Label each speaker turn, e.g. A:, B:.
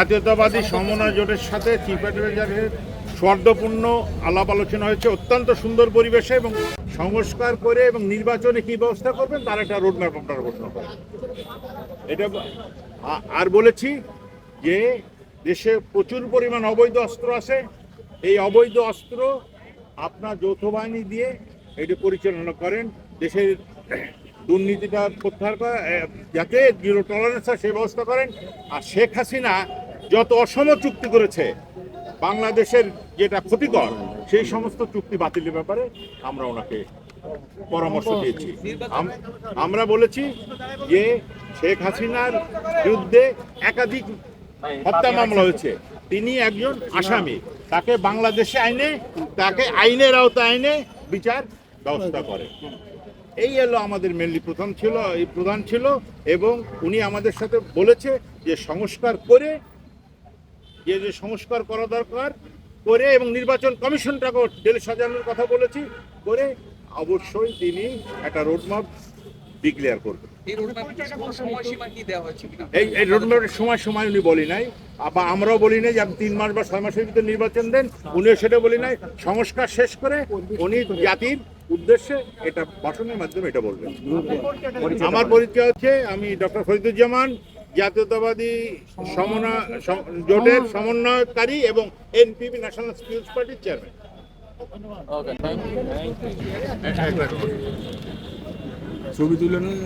A: জাতীয়তাবাদী সমন্বয় জোটের সাথে চিফ অ্যাডভাইজারের স্বর্দপূর্ণ আলাপ আলোচনা হয়েছে। অত্যন্ত সুন্দর পরিবেশে এবং সংস্কার করে এবং নির্বাচনে কি ব্যবস্থা করবেন তার একটা রোডম্যাপ আপনারা ঘোষণা করেন এটা আর বলেছি যে দেশে প্রচুর পরিমাণ অবৈধ অস্ত্র আছে। এই অবৈধ অস্ত্র আপনার যৌথ বাহিনী দিয়ে এটি পরিচালনা করেন। দেশের দুর্নীতিটা প্রত্যাহার করা যাতে জিরো টলারেন্স হয় সেই ব্যবস্থা করেন। আর শেখ হাসিনা যত অসম চুক্তি করেছে বাংলাদেশের যেটা ক্ষতিকর সেই সমস্ত চুক্তি বাতিলের ব্যাপারে আমরা ওনাকে পরামর্শ দিয়েছি। আমরা বলেছি যে শেখ হাসিনার বিরুদ্ধে একাধিক হত্যা মামলা হয়েছে। তিনি একজন আসামি। তাকে বাংলাদেশে আইনে তাকে আইনের আওতায় আইনে বিচার ব্যবস্থা করে। এই এলো আমাদের মেনলি প্রধান ছিল এই প্রধান ছিল এবং উনি আমাদের সাথে বলেছে যে সংস্কার করে যে যে সংস্কার করা দরকার করে এবং নির্বাচন কমিশনটাকেও ডেলে সাজানোর কথা বলেছি করে অবশ্যই তিনি একটা রোডম্যাপ ডিক্লেয়ার করবেন।
B: এই রোডম্যাপে কোনো সময়সীমা কি দেওয়া হয়েছে কিনা?
A: এই এই রোডম্যাপের সময় সময় উনি বলি নাই। বা আমরাও বলি নাই যে আপনি তিন মাস বা ছয় মাসের ভিতরে নির্বাচন দেন উনিও সেটা বলি নাই। সংস্কার শেষ করে উনি জাতির উদ্দেশ্যে এটা ভাষণের মাধ্যমে এটা বলবেন। আমার পরিচয় হচ্ছে আমি ডক্টর ফরিদুজ্জামান। জাতীয়তাবাদী সমন্বয় জোটের সমন্বয়কারী এবং এনপিপি ন্যাশনাল স্কিলস পার্টির চেয়ারম্যান
C: ছবি তুলে নিন।